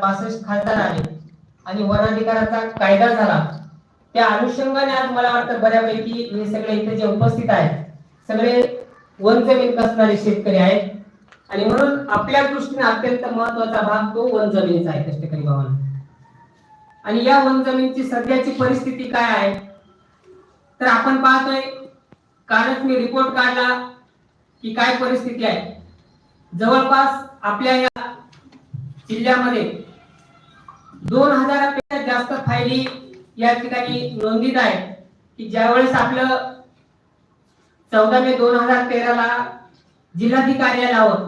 बासष्ट खासदार आले आणि वनाधिकाराचा कायदा झाला. त्या अनुषंगाने आज मला वाटतं बऱ्यापैकी हे सगळे इथे जे उपस्थित आहेत सगळे वन जमीन कसणारे शेतकरी आहेत. आणि म्हणून आपल्या दृष्टीने अत्यंत महत्त्वाचा भाग तो वन जमिनीचा आहे कष्टकरी भावांना. आणि या वन जमिनीची सध्याची परिस्थिती काय आहे? तर आपण पाहतोय कालच मी रिपोर्ट काढला की काय परिस्थिती आहे. जवळपास आपल्या या जिल्ह्यामध्ये दोन हजारापेक्षा जास्त फायली या ठिकाणी नोंदीत आहेत की ज्यावेळेस आपलं चौदा मे दोन हजार तेराला जिल्हाधिकारी कार्यालयावर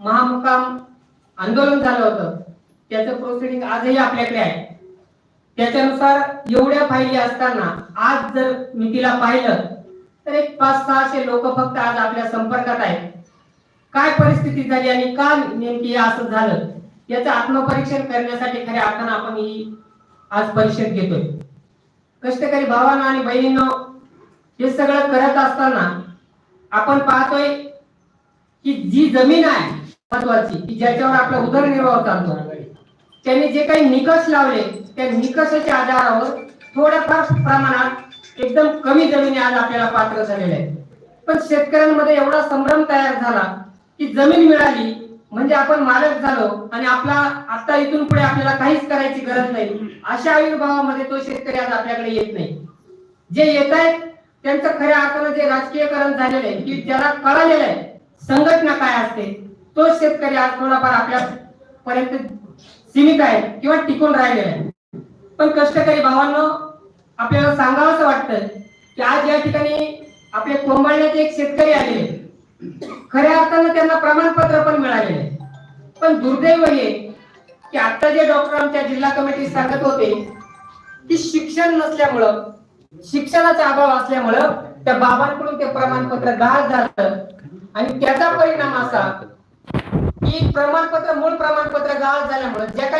महामुकाम आंदोलन झालं होतं त्याचं प्रोसिडिंग आजही आपल्याकडे आहे. त्याच्यानुसार एवढ्या फायली असताना आज जर मी तिला पाहिलं तर एक पाच सहाशे लोक फक्त आज आपल्या संपर्कात आहेत. काय परिस्थिती झाली आणि का नेमकी असं झालं? याचं आत्मपरीक्षण करण्यासाठी खऱ्या अर्थानं आपण ही आज परिषद घेतोय. कष्टकरी भावांना आणि बहिणींनो हे सगळं करत असताना आपण पाहतोय की जी जमीन आहे महत्वाची की ज्याच्यावर आपला उदरनिर्वाह चालतो. त्यांनी जे काही निकष लावले त्या निकषाच्या आधारावर थोड्याफार प्रमाणात एकदम कमी जमिनी आज आपल्याला पात्र झालेल्या आहेत. पण शेतकऱ्यांमध्ये एवढा संभ्रम तयार झाला की जमीन मिळाली म्हणजे आपण मालक झालो आणि आपला आता इथून पुढे आपल्याला काहीच करायची गरज नाही. अशा आविर्भावामध्ये तो शेतकरी आज आपल्याकडे येत नाही. जे येत आहेत त्यांचं खऱ्या अर्थानं जे राजकीयकरण झालेलं आहे की ज्याला कळालेलं आहे संघटना काय असते तो शेतकरी आज थोडाफार आपल्या पर्यंत सीमित आहे किंवा टिकून राहिलेला आहे. पण कष्टकरी भावांनो आपल्याला सांगावंसं वाटतं की आज या ठिकाणी आपले कोंबाळण्याचे एक शेतकरी आलेले खऱ्या अर्थानं त्यांना प्रमाणपत्र पण मिळालेले आहे. पण दुर्दैव हे की आता जे डॉक्टर आमच्या जिल्हा कमिटी सांगत होते की शिक्षण नसल्यामुळं शिक्षणाचा अभाव असल्यामुळं त्या बाबांकडून ते प्रमाणपत्र गहाळ झालं आणि त्याचा परिणाम असा की प्रमाणपत्र मूळ प्रमाणपत्र गहाळ झाल्यामुळे ज्या काही